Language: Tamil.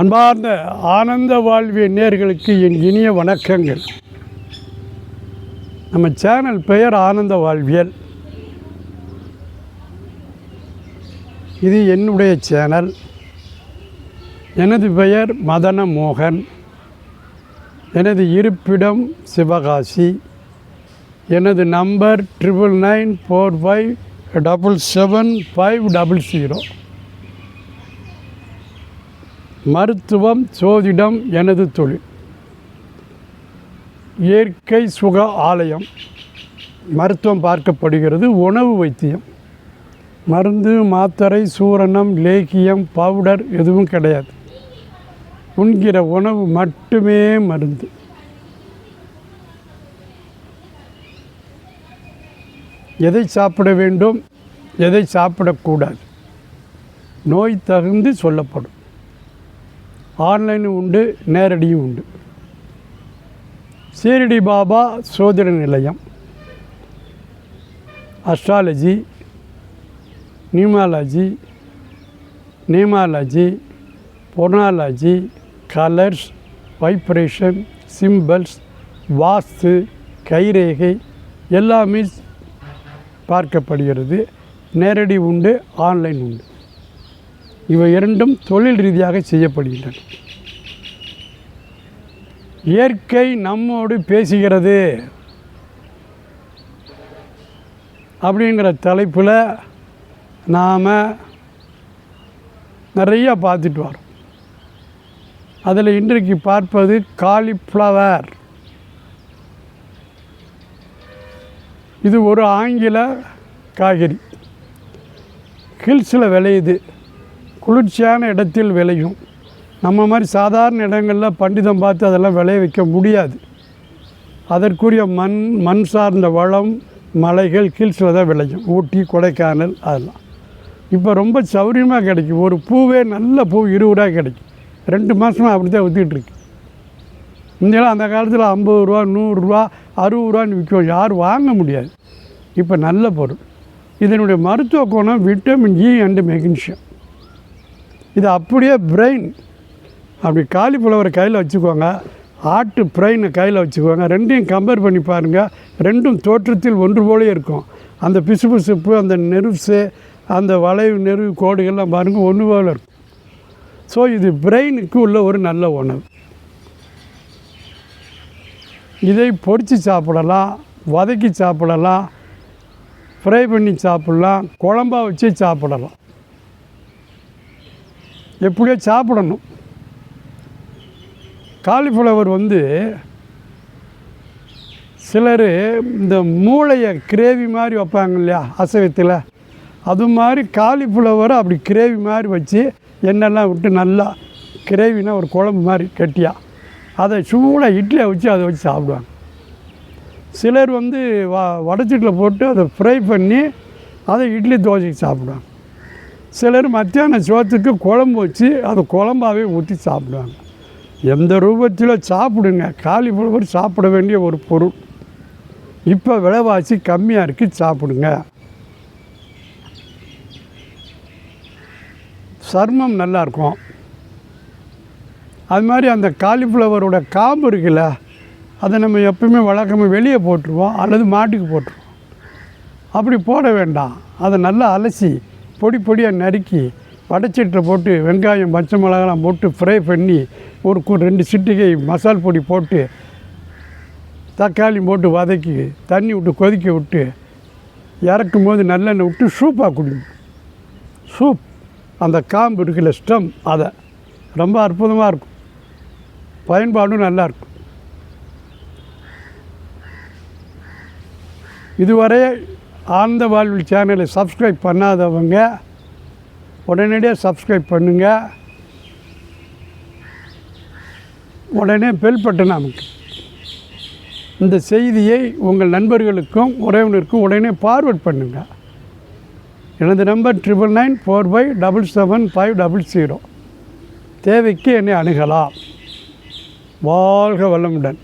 அன்பார்ந்த ஆனந்த வாழ்விய நேர்களுக்கு என் இனிய வணக்கங்கள். நம்ம சேனல் பெயர் ஆனந்த வாழ்வியல். இது என்னுடைய சேனல். எனது பெயர் மதன மோகன் எனது இருப்பிடம் சிவகாசி. எனது number triple nine four five double seven five double zero. மருத்துவம் சோதிடம் எனது தொழில். இயற்கை சுக ஆலயம். மருத்துவம் பார்க்கப்படுகிறது. உணவு வைத்தியம். மருந்து மாத்திரை சூரணம் லேகியம் பவுடர் எதுவும் கிடையாது. உண்கிற உணவு மட்டுமே மருந்து. எதை சாப்பிட வேண்டும்? எதை சாப்பிடக்கூடாது? நோய் தகுந்து சொல்லப்படும். ஆன்லைனும் உண்டு நேரடியும் உண்டு. சீரடி பாபா சோதனை நிலையம். அஸ்ட்ராலஜி நியூமாலஜி நியூமாலஜி பொர்னாலஜி கலர்ஸ் வைப்ரேஷன் சிம்பிள்ஸ் வாஸ்து கைரேகை எல்லாமே பார்க்கப்படுகிறது. நேரடி உண்டு ஆன்லைன் உண்டு. இவை இரண்டும் தொழில் ரீதியாக செய்யப்படுகின்றன. இயற்கை நம்மோடு பேசுகிறது அப்படிங்கிற தலைப்பில் நாம் நிறைய பார்த்துட்டு வரோம். அதில் இன்றைக்கு பார்ப்பது காலிஃப்ளவர் இது ஒரு ஆங்கில காய்கறி. ஹில்ஸில் விளையுது. குளிர்ச்சியான இடத்தில் விளையும். நம்ம மாதிரி சாதாரண இடங்களில் பண்டிதம் பார்த்து அதெல்லாம் விளைய வைக்க முடியாது. அதற்குரிய மண் மண் சார்ந்த வளம் மலைகள் ஹில்ஸில் தான் விளையும். ஊட்டி கொடைக்கானல் அதெல்லாம். இப்போ ரொம்ப சௌரியமாக கிடைக்கும். ஒரு பூவே நல்ல பூ இருபது ரூபா கிடைக்கும். ரெண்டு மாதமாக அப்படி தான் ஊற்றிட்டுருக்கு இருக்கு. முந்தையெல்லாம் அந்த காலத்தில் ஐம்பது ரூபா நூறுரூவா அறுபது ரூபான்னு விற்கும். யாரும் வாங்க முடியாது. இப்போ நல்ல பொருள். இதனுடைய மருத்துவ குணம் விட்டமின் இ அண்டு மெக்னீஷியம் இது அப்படியே பிரெயின் அப்படி காலிஃப்ளவரை கையில் வச்சுக்கோங்க. ஆட்டு பிரெயினை கையில் வச்சுக்கோங்க. ரெண்டையும் கம்பேர் பண்ணி பாருங்கள் ரெண்டும் தோற்றத்தில் ஒன்று போலே இருக்கும். அந்த பிசுபிசுப்பு அந்த நெருசு அந்த வளைவு நெருவு கோடுகள்லாம் பாருங்கள் ஒன்று போல இருக்கும். ஸோ இது பிரெயினுக்கு உள்ள ஒரு நல்ல உணவு. இதை பொரித்து சாப்பிடலாம் வதக்கி சாப்பிடலாம் ஃப்ரை பண்ணி சாப்பிடலாம் குழம்பா வச்சு சாப்பிடலாம். எப்படியோ சாப்பிடணும். காலிஃப்ளவர் வந்து சிலர் இந்த மூளையை கிரேவி மாதிரி வைப்பாங்க இல்லையா அசைவத்தில்? அது மாதிரி காலிஃப்ளவரை அப்படி கிரேவி மாதிரி வச்சு எண்ணெய்லாம் விட்டு நல்லா கிரேவினா ஒரு குழம்பு மாதிரி கெட்டியாக அதை சூடாக இட்லியை வச்சு அதை வச்சு சாப்பிடுவாங்க. சிலர் வந்து வ வடச்சீட்டில் போட்டு அதை ஃப்ரை பண்ணி அதை இட்லி தோசைக்கு சாப்பிடுவாங்க. சிலர் மத்தியான சோத்துக்கு குழம்பு வச்சு அதை குழம்பாவே ஊற்றி சாப்பிடுவாங்க. எந்த ரூபத்தில் சாப்பிடுங்க. காலிஃப்ளவர் சாப்பிட வேண்டிய ஒரு பொருள். இப்போ விலைவாசி கம்மியாக இருக்குது சாப்பிடுங்க. சர்மம் நல்லாயிருக்கும் அது மாதிரி அந்த காலிஃப்ளவரோட காம்பு இருக்குல்ல அதை நம்ம எப்பவுமே வழக்கமாக வெளியே போட்டுருவோம் அல்லது மாட்டுக்கு போட்டுருவோம். அப்படி போட வேண்டாம். அதை நல்லா அலசி பொடி பொடியாக நறுக்கி வடச்சட்டில் போட்டு வெங்காயம் பச்சை மிளகாலாம் போட்டு ஃப்ரை பண்ணி ஒரு கு- ரெண்டு சிட்டிகை மசால் பொடி போட்டு தக்காளி போட்டு வதக்கி தண்ணி விட்டு கொதிக்க விட்டு இறக்கும் போது நல்லெண்ணெய் விட்டு சூப்பாக குடிக்கும் சூப் அந்த காம்பு இருக்குல்ல ஸ்டம் அதை. ரொம்ப அற்புதமாக இருக்கும். பயன்பாடும் நல்லாயிருக்கும் இதுவரை ஆழ்ந்த வாழ்வில் சேனலை சப்ஸ்கிரைப் பண்ணாதவங்க உடனடியாக சப்ஸ்கிரைப் பண்ணுங்கள் உடனே பெல் பட்டன் அமைக்கு இந்த செய்தியை உங்கள் நண்பர்களுக்கும் உறவினருக்கும் உடனே ஃபார்வர்ட் பண்ணுங்கள் எனது number triple nine four five double seven five double zero தேவைக்கு என்னை அணுகலாம். வாழ்க வளமுடன்.